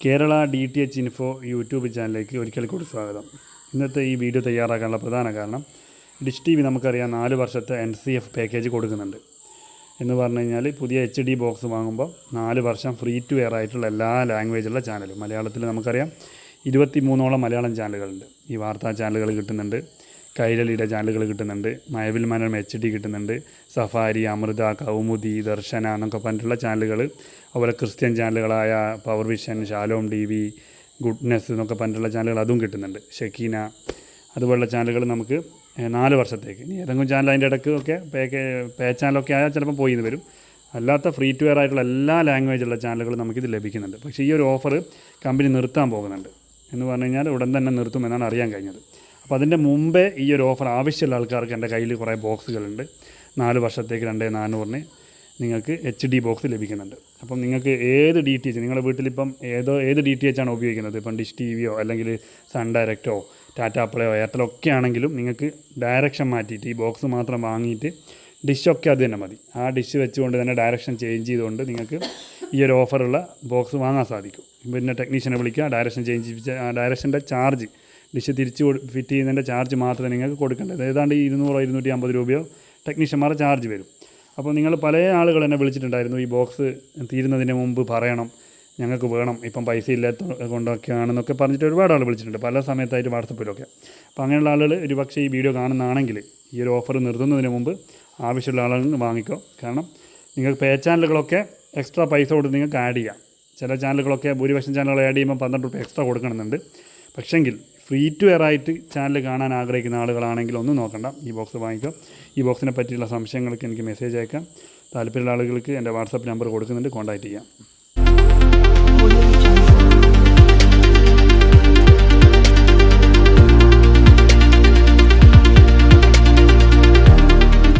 Kerala D T H info YouTube ചാനലിലേക്ക് ഒരിക്കൽ കൂടി സ്വാഗതം. ഇന്നത്തെ ഈ വീഡിയോ തയ്യാറാക്കാനുള്ള പ്രധാന കാരണം ഡിഷ് ടി വി നമുക്കറിയാം നാല് വർഷത്തെ എൻ സി എഫ് പാക്കേജ് കൊടുക്കുന്നുണ്ട്. എന്ന് പറഞ്ഞു കഴിഞ്ഞാൽ പുതിയ എച്ച് ഡി ബോക്സ് വാങ്ങുമ്പോൾ നാല് വർഷം ഫ്രീ ടു എയർ ആയിട്ടുള്ള എല്ലാ ലാംഗ്വേജുള്ള ചാനലും. മലയാളത്തിൽ നമുക്കറിയാം ഇരുപത്തി മൂന്നോളം മലയാളം ചാനലുകളുണ്ട്. ഈ വാർത്താ ചാനലുകൾ കിട്ടുന്നുണ്ട്. കൈരളിയുടെ ചാനലുകൾ കിട്ടുന്നുണ്ട്. മയവിൽ മനോരമ എച്ച് ഡി കിട്ടുന്നുണ്ട്. സഫാരി അമൃത കൗമുദി ദർശന എന്നൊക്കെ പറഞ്ഞിട്ടുള്ള ചാനലുകൾ. അതുപോലെ Christian ചാനലുകളായ power vision Shalom T V goodness എന്നൊക്കെ പറഞ്ഞിട്ടുള്ള ചാനലുകൾ അതും കിട്ടുന്നുണ്ട്. ഷെക്കീന അതുപോലുള്ള ചാനലുകൾ നമുക്ക് നാല് വർഷത്തേക്ക്. ഇനി ഏതെങ്കിലും ചാനൽ അതിന്റെ ഇടയ്ക്ക് ഒക്കെ പേ പേ ചാനലൊക്കെ ആയാൽ ചിലപ്പോൾ പോയിന്ന് വരും. അല്ലാത്ത ഫ്രീ ടു വെയർ ആയിട്ടുള്ള എല്ലാ ലാംഗ്വേജുള്ള ചാനലുകളും നമുക്കിത് ലഭിക്കുന്നുണ്ട്. പക്ഷേ ഈ ഒരു ഓഫർ കമ്പനി നിർത്താൻ പോകുന്നുണ്ട്. എന്ന് പറഞ്ഞു കഴിഞ്ഞാൽ ഉടൻ തന്നെ നിർത്തുമെന്നാണ് അറിയാൻ കഴിഞ്ഞത്. അപ്പോൾ അതിന്റെ മുമ്പേ ഈ ഒരു ഓഫർ ആവശ്യമുള്ള ആൾക്കാർക്ക് എന്റെ കയ്യിൽ കുറേ ബോക്സുകളുണ്ട്. നാല് വർഷത്തേക്ക് രണ്ടേ നാനൂറിന് നിങ്ങൾക്ക് എച്ച് ഡി ബോക്സ് ലഭിക്കുന്നുണ്ട്. അപ്പം നിങ്ങൾക്ക് ഏത് ഡി ടി എച്ച് നിങ്ങളുടെ വീട്ടിലിപ്പം ഏതോ ഏത് ഡി ടി എച്ച് ആണ് ഉപയോഗിക്കുന്നത്? ഇപ്പം ഡിഷ് ടി വിയോ അല്ലെങ്കിൽ സൺ ഡയറക്റ്റോ ടാറ്റ പ്ലേയോ എയർടെലോ ഒക്കെ ആണെങ്കിലും നിങ്ങൾക്ക് ഡയറക്ഷൻ മാറ്റിയിട്ട് ഈ ബോക്സ് മാത്രം വാങ്ങിയിട്ട് ഡിഷൊക്കെ അത് തന്നെ മതി. ആ ഡിഷ് വെച്ചുകൊണ്ട് തന്നെ ഡയറക്ഷൻ ചേഞ്ച് ചെയ്തുകൊണ്ട് നിങ്ങൾക്ക് ഈ ഒരു ഓഫറുള്ള ബോക്സ് വാങ്ങാൻ സാധിക്കും. പിന്നെ ടെക്നീഷ്യനെ വിളിക്കുക ഡയറക്ഷൻ ചേഞ്ച് ഡയറക്ഷന്റെ ചാർജ് ഡിഷ് തിരിച്ച് ഫിറ്റ് ചെയ്യുന്നതിന്റെ ചാർജ് മാത്രമേ നിങ്ങൾക്ക് കൊടുക്കേണ്ടത്. ഏതാണ്ട് ഇരുന്നൂറോ ഇരുന്നൂറ്റി അമ്പത് രൂപയോ ടെക്നീഷ്യന്മാരുടെ ചാർജ് വരും. അപ്പോൾ നിങ്ങൾ പല ആളുകൾ എന്നെ വിളിച്ചിട്ടുണ്ടായിരുന്നു ഈ ബോക്സ് തീരുന്നതിന് മുമ്പ് പറയണം ഞങ്ങൾക്ക് വേണം ഇപ്പം പൈസ ഇല്ലാത്ത കൊണ്ടൊക്കെയാണെന്നൊക്കെ പറഞ്ഞിട്ട് ഒരുപാട് ആൾ വിളിച്ചിട്ടുണ്ട് പല സമയത്തായിട്ട് വാട്സപ്പിലൊക്കെ അപ്പോൾ അങ്ങനെയുള്ള ആളുകൾ ഒരുപക്ഷെ ഈ വീഡിയോ കാണുന്നതാണെങ്കിൽ ഈ ഒരു ഓഫർ നിർത്തുന്നതിന് മുമ്പ് ആവശ്യമുള്ള ആളുകൾ വാങ്ങിക്കോ. കാരണം നിങ്ങൾക്ക് പേ ചാനലുകളൊക്കെ എക്സ്ട്രാ പൈസ കൊടുത്ത് നിങ്ങൾക്ക് ആഡ് ചെയ്യാം. ചില ചാനലുകളൊക്കെ ഭൂരിപക്ഷം ചാനലുകൾ ആഡ് ചെയ്യുമ്പോൾ പന്ത്രണ്ട് റുപ്യ എക്സ്ട്രാ കൊടുക്കണമെന്നുണ്ട്. പക്ഷെങ്കിൽ ഫ്രീ ടു എയർ ആയിട്ട് ചാനൽ കാണാൻ ആഗ്രഹിക്കുന്ന ആളുകളാണെങ്കിൽ ഒന്നും നോക്കണ്ട. ഈ ബോക്സ് വാങ്ങിക്കുക ഈ ബോക്സിനെ പറ്റിയുള്ള സംശയങ്ങൾക്ക് എനിക്ക് മെസ്സേജ് അയക്കാം. താല്പര്യമുള്ള ആളുകൾക്ക് എന്റെ വാട്സപ്പ് നമ്പർ കൊടുക്കുന്നുണ്ട്. കോൺടാക്റ്റ് ചെയ്യാം.